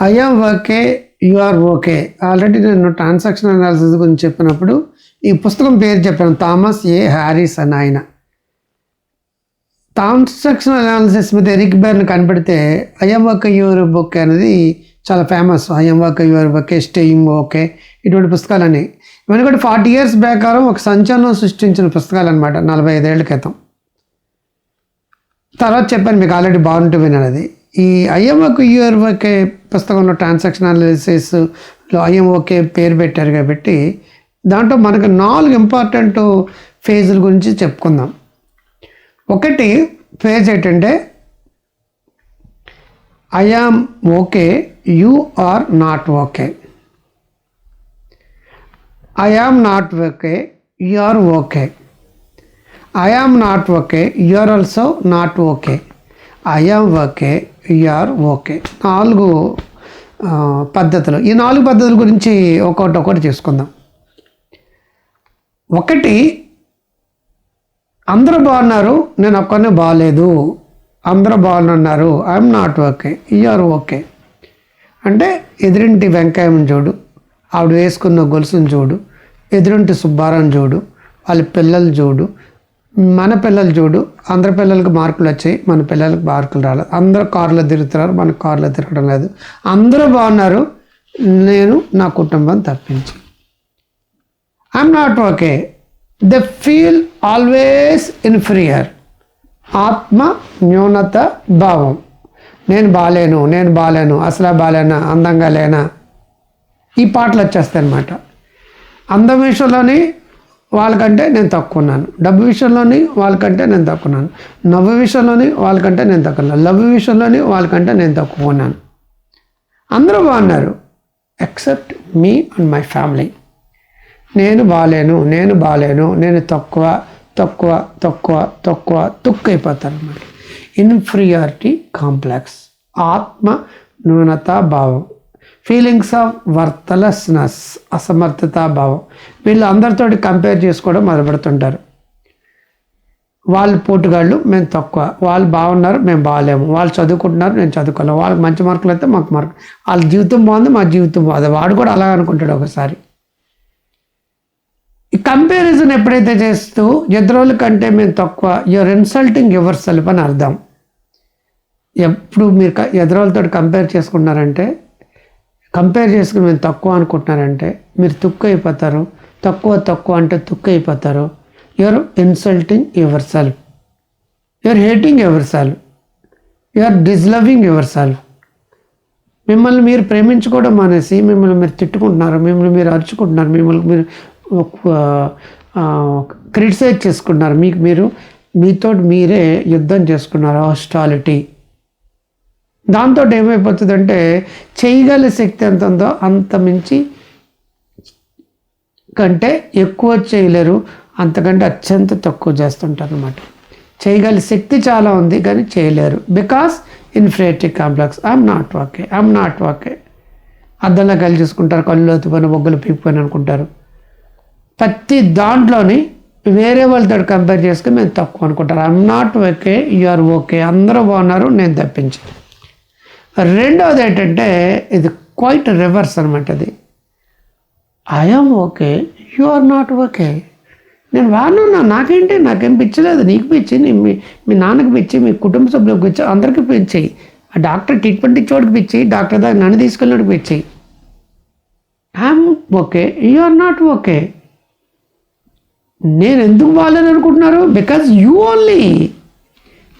I'm okay you are okay already నేను transaction analysis గురించి చెప్పినప్పుడు ఈ పుస్తకం పేరు చెప్పాను థామస్ ఏ హ్యారీస్ అని ఆయన. ట్రాన్సాక్షన్ అనాలిసిస్ మీద ఎరిక్ బెర్న్ కనపడితే ఐఎమ్ ఓకే యువర్ బుక్ అనేది చాలా famous I'm okay you're okay staying okay ఇటువంటి పుస్తకాలని ఇవన్నీ కూడా ఫార్టీ ఇయర్స్ ప్రకారం ఒక సంచలనం సృష్టించిన పుస్తకాలు అనమాట నలభై ఐదేళ్ళ క్రితం. తర్వాత చెప్పాను మీకు ఆల్రెడీ బాగుంటుంది అనేది. ఈ ఐఎంఓకి యూఆర్ఓకే పుస్తకంలో ట్రాన్సాక్షన్ అనాలిసిస్లో ఐఎంఓకే పేరు పెట్టారు కాబట్టి దాంట్లో మనకు నాలుగు ఇంపార్టెంట్ ఫేజుల గురించి చెప్పుకుందాం. ఒకటి ఫేజ్ ఏంటంటే I am okay you are not okay I am not okay you are okay I am not okay you are also not okay I am okay you're okay. నాలుగు పద్ధతులు. ఈ నాలుగు పద్ధతుల గురించి ఒక్కొక్కటి ఒక్కటి చేసుకుందాం. ఒకటి అందరూ బాగున్నారు నేను ఒక్కనే బాగాలేదు అందరూ బాగున్నారు I'm not okay you're okay. అంటే ఎదురింటి వెంకాయని చూడు ఆవిడ వేసుకున్న గొలుసుని చూడు ఎదురింటి సుబ్బారాన్ని చూడు వాళ్ళ పిల్లలు చూడు మన పిల్లలు చూడు అందరి పిల్లలకు మార్కులు వచ్చాయి మన పిల్లలకి మార్కులు రాలేదు. అందరూ కారులో తిరుగుతున్నారు మన కారులో తిరగడం లేదు. అందరూ బాగున్నారు నేను నా కుటుంబం తప్పించి. I'm not okay the feel always inferior ఆత్మ న్యూనత భావం. నేను బాలేను నేను బాలేను అసలు బాలేనా అందంగా లేనా? ఈ పాటలు వచ్చేస్తాయి అనమాట అందం విషయంలోని వాళ్ళకంటే నేను తక్కువ ఉన్నాను డబ్బు విషయంలోని వాళ్ళకంటే నేను తక్కువ ఉన్నాను నవ్వు విషయంలోని వాళ్ళకంటే నేను తక్కువ ఉన్నాను లవ్ విషయంలోని వాళ్ళకంటే నేను తక్కువ ఉన్నాను అందరూ బాగున్నారు except me and my family నేను బాగాలేను నేను బాగాలేను నేను తక్కువ తక్కువ తక్కువ తక్కువ తొక్కైపోతాను అనమాట ఇన్ఫీరియారిటీ కాంప్లెక్స్ ఆత్మ న్యూనతా భావం. ఫీలింగ్స్ ఆఫ్ వర్తలెస్నెస్ అసమర్థతా భావం. వీళ్ళు అందరితోటి కంపేర్ చేసుకోవడం మొదలుపెడుతుంటారు. వాళ్ళు పోటుగాళ్ళు మేము తక్కువ. వాళ్ళు బాగున్నారు మేము బాగాలేము. వాళ్ళు చదువుకుంటున్నారు నేను చదువుకోలేము. వాళ్ళకి మంచి మార్కులు అయితే మాకు మార్కు వాళ్ళ జీవితం బాగుంది మా జీవితం బాగుంది. వాడు కూడా అలా అనుకుంటాడు ఒకసారి. ఈ కంపారిజన్ ఎప్పుడైతే చేస్తూ ఎదురోళ్ళ కంటే మేము తక్కువ? యువర్ ఇన్సల్టింగ్ యువర్ సెల్ఫ్ అని అర్థం. ఎప్పుడు మీరు ఎదురోళ్ళతో కంపేర్ చేసుకున్నారంటే కంపేర్ చేసుకుని మేము తక్కువ అనుకుంటున్నారంటే మీరు తుక్కు అయిపోతారు. తక్కువ తక్కువ అంటే తుక్కైపోతారో your insulting your self your hating your self your disloving your self మిమ్మల్ని మీరు ప్రేమించుకోవడం మానేసి మిమ్మల్ని మీరు తిట్టుకుంటున్నారు మిమ్మల్ని మీరు అరుచుకుంటున్నారు మిమ్మల్ని మీరు క్రిటిసైజ్ చేసుకుంటున్నారు. మీకు మీరు మీతో మీరే యుద్ధం చేసుకున్నారు హాస్టాలిటీ దాంతో ఏమైపోతుందంటే చేయగల శక్తి ఎంత ఉందో అంత మించి కంటే ఎక్కువ చేయలేరు. అంతకంటే అత్యంత తక్కువ చేస్తుంటారు అనమాట చేయగల శక్తి చాలా ఉంది కానీ చేయలేరు. Because ఇన్ఫ్రేటిక్ complex I'm not okay I'm not okay అద్దంలో కలిసి చూసుకుంటారు కళ్ళు లోతుపోయిన బొగ్గులు పీకిపోయిన అనుకుంటారు. ప్రతి దాంట్లోని వేరే వాళ్ళతో కంపేర్ చేసుకుని మేము తక్కువ అనుకుంటారు. I'm not okay are okay అందరూ బాగున్నారు నేను తప్పించి రెండవది ఏంటంటే ఇది క్వైట్ రివర్స్ అనమాట అది. I'm okay you are not okay నేను బాగానే ఉన్నా నాకేంటి? నాకేం పిచ్చలేదు. నీకు పిచ్చి నీ మీ మీ నాన్నకి పిచ్చి మీ కుటుంబ సభ్యులకు పిచ్చి అందరికీ పిచ్చి. ఆ డాక్టర్ ట్రీట్మెంట్ ఇచ్చేవాడికి పిచ్చి డాక్టర్ దగ్గర నన్ను తీసుకెళ్ళినోడికి పిచ్చి. I'm okay you are not okay నేను ఎందుకు బాగాలేను అనుకుంటున్నారు? బికాజ్ యూ ఓన్లీ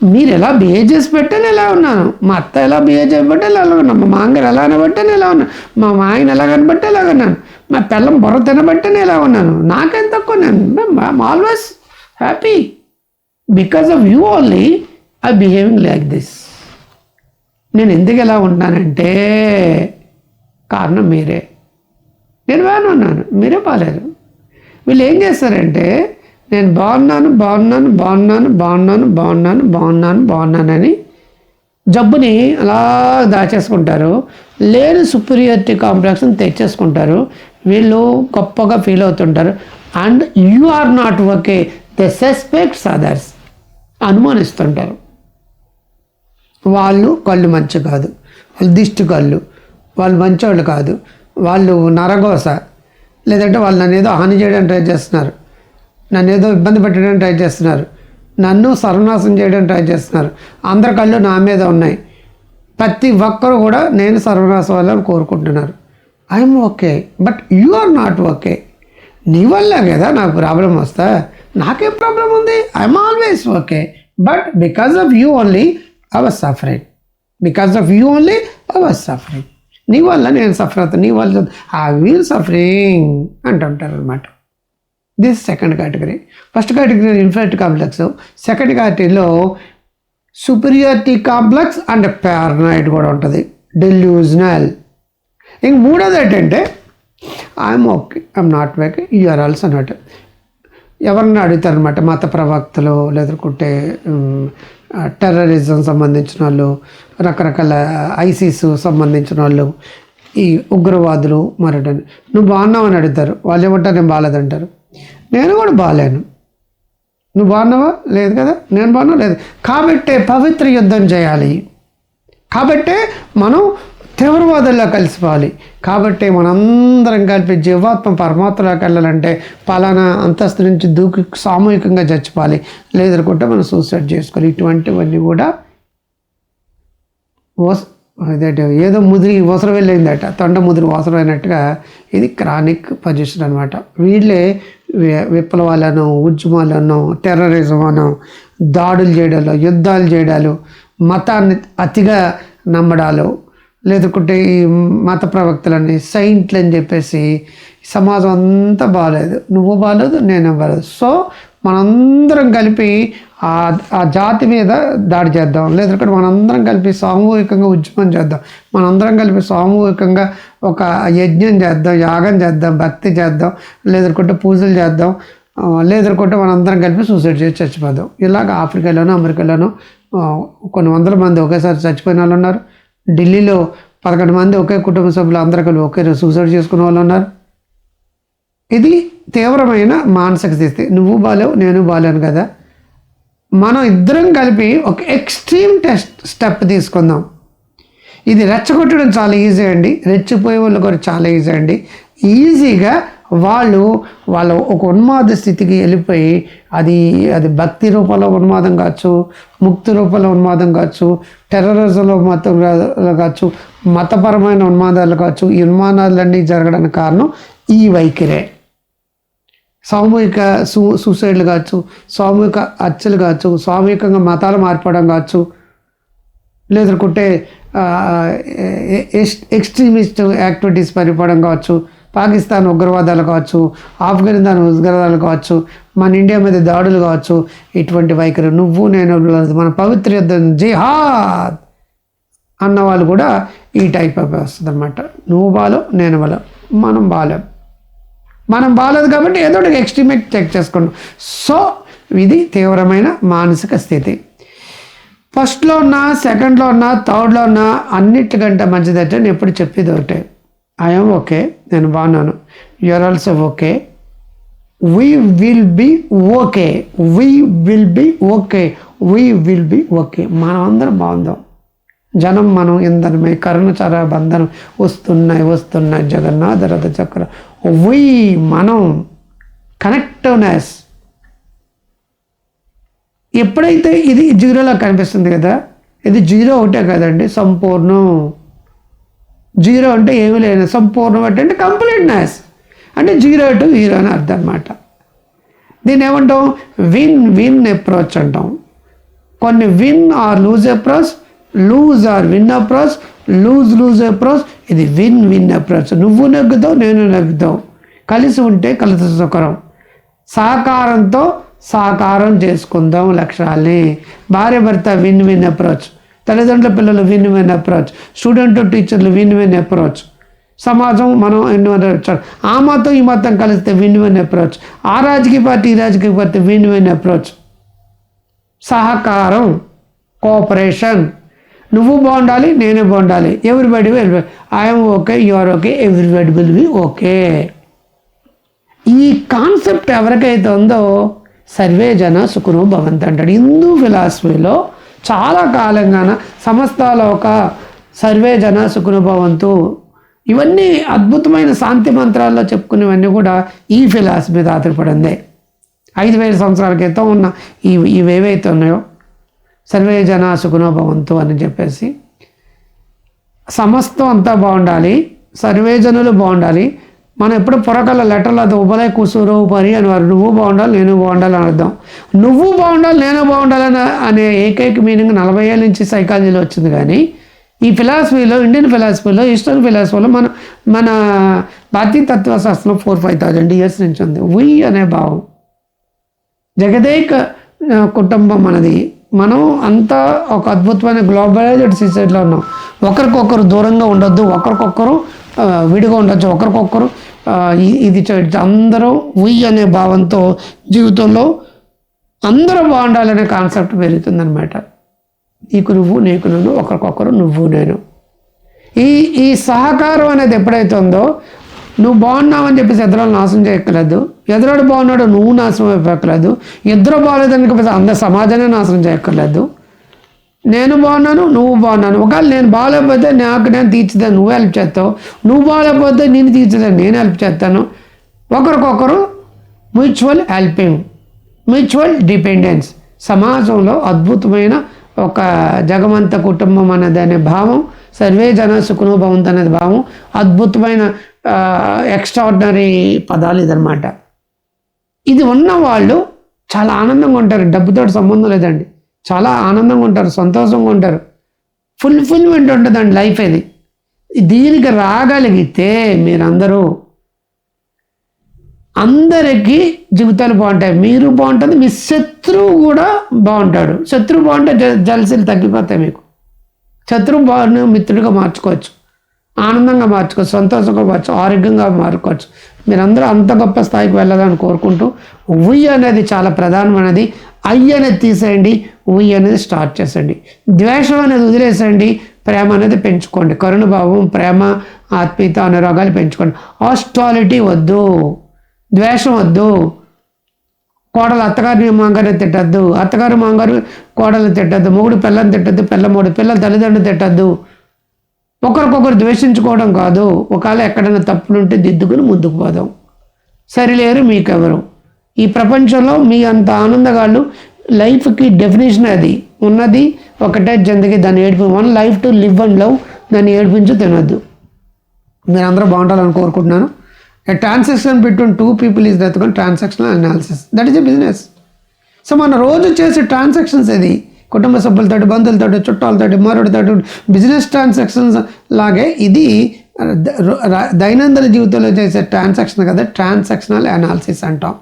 మీరు ఎలా బిహేవ్ చేసి పెట్టే నేను ఎలా ఉన్నాను? మా అత్త ఎలా బిహేవ్ చేయబట్టే ఎలా ఉన్నాను? మా మాంగారు ఎలా అనబట్టే నేను ఎలా ఉన్నాను? మా ఆయన ఎలా కనబట్టే ఎలా ఉన్నాను? మా పిల్లం బుర్ర తినబట్టే నేను ఎలా ఉన్నాను. నాకేం తక్కువ నేను always happy because of you only I behaving like this నేను ఎందుకు ఎలా ఉన్నానంటే కారణం మీరే. నేను బాగానే ఉన్నాను. మీరే బాగాలేరు. వీళ్ళు ఏం చేస్తారంటే నేను బాగున్నాను బాగున్నాను బాగున్నాను బాగున్నాను బాగున్నాను బాగున్నాను బాగున్నానని జబ్బుని అలా దాచేసుకుంటారు. లేని సుపీరియారిటీ కాంప్లెక్స్ని తెచ్చేసుకుంటారు. వీళ్ళు గొప్పగా ఫీల్ అవుతుంటారు. And you are not okay. The suspects others అనుమానిస్తుంటారు. వాళ్ళు కళ్ళు మంచి కాదు. వాళ్ళు దిష్టి కళ్ళు. వాళ్ళు మంచోళ్ళు కాదు. వాళ్ళు నరగోస. లేదంటే వాళ్ళు నన్ను ఏదో హాని చేయడానికి ట్రై చేస్తున్నారు. నన్ను ఏదో ఇబ్బంది పెట్టడానికి ట్రై చేస్తున్నారు. నన్ను సర్వనాశం చేయడానికి ట్రై చేస్తున్నారు. అందరి కళ్ళు నా మీద ఉన్నాయి. ప్రతి ఒక్కరు కూడా నేను సర్వనాశం వాళ్ళని కోరుకుంటున్నారు. I'm okay but you are not okay నీ వల్ల కదా నాకు ప్రాబ్లం వస్తా? నాకేం ప్రాబ్లం ఉంది? I'm always okay but because of you only I was suffering because of you only I was suffering నీ వల్ల నేను సఫర్ అవుతాను నీ వల్ల ఐ వీల్ సఫరింగ్ అంటుంటారు అనమాట this second category first category infect complex second కేటగిరీలో సుపీరియారిటీ కాంప్లెక్స్ అండ్ పారనాయిడ్ కూడా ఉంటుంది. డెల్యూజనల్ ఇంక మూడోది ఏంటంటే I'm okay I'm not okay you are also not ఎవరిని అడుగుతారనమాట మత ప్రవక్తలు లేదంటే టెర్రరిజం సంబంధించిన వాళ్ళు రకరకాల ఐసిస్ సంబంధించిన వాళ్ళు ఈ ఉగ్రవాదులు మరటని నువ్వు బాగున్నావు అని అడుగుతారు. వాళ్ళు ఏమంటారు? నేను బాగాలేదంటారు. నేను కూడా బాగాలేను. నువ్వు బాగున్నావా? లేదు కదా? నేను బాగున్నా? లేదు. కాబట్టే పవిత్ర యుద్ధం చేయాలి. కాబట్టే మనం తీవ్రవాదుల్లో కలిసిపోవాలి. కాబట్టి మనందరం కలిపి జీవాత్మ పరమాత్మలోకి వెళ్ళాలంటే పలానా అంతస్తు నుంచి దూకి సామూహికంగా చచ్చిపోవాలి. లేదనుకుంటే మనం సూసైడ్ చేసుకోవాలి. ఇటువంటివన్నీ కూడా ఓస్ అదేంటి ఏదో ముదిరి అవసరం వెళ్ళిందట. తొండ ముదిరి అవసరం అయినట్టుగా ఇది క్రానిక్ పొజిషన్ అనమాట వీళ్ళే విప్లవాలను ఉద్యమాలను టెర్రరిజం అను దాడులు చేయడాలు యుద్ధాలు చేయడాలు మతాన్ని అతిగా నమ్మడాలు లేదుకుంటే ఈ మత ప్రవక్తలని సైంట్లు అని చెప్పేసి సమాజం అంతా బాగాలేదు నువ్వు బాగాలేదు నేను బాగాలేదు సో మనందరం కలిపి ఆ ఆ జాతి మీద దాడి చేద్దాం. లేదంటే మనందరం కలిపి సామూహికంగా ఉద్యమం చేద్దాం. మనందరం కలిపి సామూహికంగా ఒక యజ్ఞం చేద్దాం యాగం చేద్దాం భక్తి చేద్దాం లేదనుకుంటే పూజలు చేద్దాం. లేదనుకుంటే మనందరం కలిపి సూసైడ్ చేసి చచ్చిపోదాం. ఇలాగ ఆఫ్రికాలోనూ అమెరికాలోనూ కొన్ని వందల మంది ఒకేసారి చచ్చిపోయిన వాళ్ళు ఉన్నారు. ఢిల్లీలో పదకొండు మంది ఒకే కుటుంబ సభ్యులు అందరూ కలిపి ఒకే సూసైడ్ చేసుకునే వాళ్ళు ఉన్నారు. ఇది తీవ్రమైన మానసిక స్థితి. నువ్వు బాలేవు నేను బాలేను కదా. మనం ఇద్దరం కలిపి ఒక ఎక్స్ట్రీమ్ టెస్ట్ స్టెప్ తీసుకుందాం. ఇది రెచ్చగొట్టడం చాలా ఈజీ అండి. రెచ్చిపోయే వాళ్ళు కూడా చాలా ఈజీ అండి. ఈజీగా వాళ్ళు వాళ్ళ ఒక ఉన్మాద స్థితికి వెళ్ళిపోయి అది అది భక్తి రూపంలో ఉన్మాదం కావచ్చు ముక్తి రూపంలో ఉన్మాదం కావచ్చు టెర్రరిజంలో మతం కావచ్చు మతపరమైన ఉన్మాదాలు కావచ్చు ఈ ఉన్మాదాలన్నీ జరగడానికి కారణం ఈ వైఖరే. సామూహిక సూ సూసైడ్లు కావచ్చు సామూహిక హత్యలు కావచ్చు సామూహికంగా మతాలు మారిపోవడం కావచ్చు లేదనుకుంటే ఎక్స్ట్రీమిస్ట్ యాక్టివిటీస్ పరిపడం కావచ్చు పాకిస్తాన్ ఉగ్రవాదాలు కావచ్చు ఆఫ్ఘనిస్తాన్ ఉగ్రవాదాలు కావచ్చు మన ఇండియా మీద దాడులు కావచ్చు ఇటువంటి వైఖరి నువ్వు నేను మన పవిత్ర యుద్ధం జిహాద్ అన్న వాళ్ళు కూడా ఈ టైప్ వస్తుంది అనమాట నువ్వు బాలో నేను బాలో మనం బాలేం మనం బాలేదు కాబట్టి ఏదో ఒకటి ఎక్స్ట్రీమేట్ చెక్ చేసుకున్నాం సో ఇది తీవ్రమైన మానసిక స్థితి. ఫస్ట్లో ఉన్న సెకండ్లో ఉన్న థర్డ్లో ఉన్న అన్నిటికంటే మంచిదంటే నేను ఎప్పుడు చెప్పేది ఒకటే. ఐఎమ్ ఓకే నేను బాగున్నాను you're also okay we will be okay we will be okay we will be okay మనం అందరం బాగుందాం. జనం మనం ఇంధనమే కరుణచర బంధనం వస్తున్నాయి వస్తున్నాయి. జగన్నాథ రథ చక్ర. వీ మనం కనెక్టివ్నెస్ ఎప్పుడైతే ఇది జీరోలో కనిపిస్తుంది కదా? ఇది జీరో ఒకటే కదండి సంపూర్ణం. జీరో అంటే ఏమీ లేదు. సంపూర్ణం అంటే అంటే కంప్లీట్నెస్ అంటే జీరో టు హీరో అని అర్థం అనమాట దీన్ని ఏమంటాం? విన్ విన్ అప్రోచ్ అంటాం. కొన్ని win or lose approach lose or win approach lose lose approach ఇది విన్ విన్ అప్రోచ్ నువ్వు నెగ్గుతావు నేను నెగ్గుతావు. కలిసి ఉంటే కలిసి సుఖరం. సహకారంతో సాకారం చేసుకుందాం లక్ష్యాల్ని. భార్య భర్త విన్ విన్ అప్రోచ్ తల్లిదండ్రుల పిల్లలు విన్ అప్రోచ్. స్టూడెంట్ టీచర్లు విన్ అప్రోచ్. సమాజం మనం ఎన్నో ఆ మతం ఈ మతం కలిస్తే విన్ అప్రోచ్. ఆ రాజకీయ పార్టీ ఈ రాజకీయ పార్టీ విన్ అప్రోచ్. సహకారం కోఆపరేషన్. నువ్వు బాగుండాలి నేను బాగుండాలి. Everybody will I'm okay you're okay everybody will be okay. ఈ కాన్సెప్ట్ ఎవరికైతే ఉందో సర్వే జన సుఖను భవంత్ అంటాడు. హిందూ ఫిలాసఫీలో చాలా కాలంగాన సమస్తాలో ఒక సర్వే జన సుఖనుభవంతు. ఇవన్నీ అద్భుతమైన శాంతి మంత్రాల్లో చెప్పుకునేవన్నీ కూడా ఈ ఫిలాసఫీ మీద ఆధారపడిందే. ఐదు వేల సంవత్సరాల క్రితం ఉన్న ఈ ఇవి ఏవైతే ఉన్నాయో సర్వే జన సుఖనుభవంతు అని చెప్పేసి సమస్తం అంతా బాగుండాలి సర్వే జనులు బాగుండాలి మనం ఎప్పుడు పొరకల లెటర్లు అది ఉబలే కుసూరు పరి అని వారు నువ్వు బాగుండాలి నేను బాగుండాలి అని అర్థం. నువ్వు బాగుండాలి నేను బాగుండాలని అనే ఏకైక మీనింగ్ నలభై ఏళ్ళ నుంచి సైకాలజీలో వచ్చింది కానీ ఈ ఫిలాసఫీలో ఇండియన్ ఫిలాసఫీలో ఈస్టర్న్ ఫిలాసఫీలో మన మన భారతీయ తత్వశాస్త్రం ఫోర్ ఫైవ్ థౌజండ్ ఇయర్స్ నుంచి ఉంది. వి అనే భావం. జగదేక కుటుంబం మనది మనం అంతా ఒక అద్భుతమైన గ్లోబలైజ్డ్ సొసైటీలో ఉన్నాం. ఒకరికొకరు దూరంగా ఉండొద్దు ఒకరికొకరు విడిగా ఉండొచ్చు ఒకరికొకరు ఇది అందరూ ఉయ్ అనే భావంతో జీవితంలో అందరూ బాగుండాలనే కాన్సెప్ట్ పెరుగుతుందనమాట నీకు నువ్వు నీకు నువ్వు ఒకరికొకరు నువ్వు నేను. ఈ ఈ సహకారం అనేది ఎప్పుడైతే ఉందో నువ్వు బాగున్నావని చెప్పేసి ఎదురాలు నాశనం చేయక్కర్లేదు. ఎదురోడు బాగున్నాడు నువ్వు నాశనం అయిపోక్కర్లేదు. ఇద్దరు బాగాలేదని చెప్పేసి అందరు సమాజాన్ని నాశనం చేయక్కర్లేదు. నేను బాగున్నాను నువ్వు బాగున్నాను. ఒకవేళ నేను బాగాలేకపోతే నాకు నేను తీర్చుదాను నువ్వు హెల్ప్ చేస్తావు. నువ్వు బాగాలేకపోతే నేను తీర్చుదాను నేను హెల్ప్ చేస్తాను. ఒకరికొకరు మ్యూచువల్ హెల్పింగ్ మ్యూచువల్ డిపెండెన్స్ సమాజంలో అద్భుతమైన ఒక జగమంత కుటుంబం అన్నది అనే భావం సర్వే జన సుఖనుభవంత అనేది భావం అద్భుతమైన ఎక్స్ట్రాడినరీ పదాలు ఇదనమాట ఇది ఉన్న వాళ్ళు చాలా ఆనందంగా ఉంటారు. డబ్బుతో సంబంధం లేదండి. చాలా ఆనందంగా ఉంటారు సంతోషంగా ఉంటారు. ఫుల్ఫిల్మెంట్ ఉంటుందండి లైఫ్ అది దీనికి రాగలిగితే మీరందరూ అందరికీ జీవితాలు బాగుంటాయి. మీరు బాగుంటుంది మీ శత్రువు కూడా బాగుంటాడు. శత్రువు బాగుంటే జ జలసీలు తగ్గిపోతాయి మీకు. శత్రువు బాగుని మిత్రుడిగా మార్చుకోవచ్చు. ఆనందంగా మార్చుకోవచ్చు సంతోషంగా మార్చు ఆరోగ్యంగా మారుకోవచ్చు మీరందరూ అంత గొప్ప స్థాయికి వెళ్ళాలని కోరుకుంటూ ఉయ్యి అనేది చాలా ప్రధానమైనది. అయ్యి అనేది తీసేయండి ఉయ్యి అనేది స్టార్ట్ చేసేయండి. ద్వేషం అనేది వదిలేసేయండి ప్రేమ అనేది పెంచుకోండి. కరుణభావం ప్రేమ ఆత్మీయత అనురాగాలు పెంచుకోండి. హాస్టాలిటీ వద్దు ద్వేషం వద్దు. కోడలు అత్తగారిని మాంగారిని తిట్టద్దు. అత్తగారు మాంగారు కోడలు తిట్టద్దు. మొగుడు పిల్లని తిట్టద్దు పిల్ల మూడు పిల్లలు తల్లిదండ్రులు తిట్టద్దు. ఒకరికొకరు ద్వేషించుకోవడం కాదు. ఒకవేళ ఎక్కడైనా తప్పులుంటే దిద్దుకుని ముందుకు పోదాం. సరిలేరు మీకెవరు? ఈ ప్రపంచంలో మీ అంత ఆనందగాళ్ళు లైఫ్కి డెఫినేషన్ అది. ఉన్నది ఒకటే జందగి దాన్ని ADP one life to live and love దాన్ని ఏడిపించు తినొద్దు. మీరు అందరూ బాగుండాలని కోరుకుంటున్నాను. Transaction between two people is that transactional analysis that is a business so మన రోజు చేసే ట్రాన్సాక్షన్స్ అది కుటుంబ సభ్యులతో బంధువులతో చుట్టాలతో మరొకతో బిజినెస్ ట్రాన్సాక్షన్స్ లాగే ఇది దైనందిన జీవితంలో చేసే ట్రాన్సాక్షన్ కదా ట్రాన్సాక్షనల్ అనాలిసిస్ అంటాం.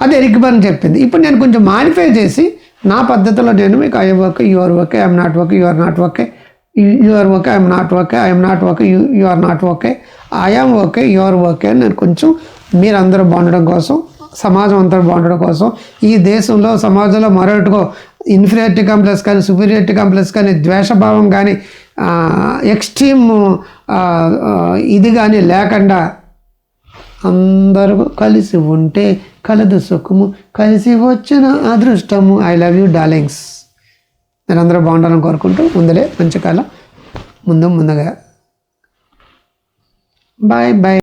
అది ఎరిక్ బర్న్ చెప్పింది. ఇప్పుడు నేను కొంచెం మానిఫై చేసి నా పద్ధతిలో నేను మీకు I work you're okay I'm not okay you're not okay you're okay I'm not okay I'm not okay you you are not okay I'm okay you're okay అని నేను కొంచెం మీరందరూ బాగుండడం కోసం సమాజం అంతా బాగుండడం కోసం ఈ దేశంలో సమాజంలో మరొకటికో ఇన్ఫీరియారిటీ కాంప్లెక్స్ కానీ సుపీరియారిటీ కాంప్లెక్స్ కానీ ద్వేషభావం కానీ ఎక్స్ట్రీమ్ ఇది కానీ లేకుండా అందరూ కలిసి ఉంటే కలదు సుఖము కలిసి వచ్చిన అదృష్టము. ఐ లవ్ యూ డార్లింగ్స్ మీరందరూ బాగుండాలని కోరుకుంటూ ముందలే మంచి కాలం. ముందు ముందుగా. Bye bye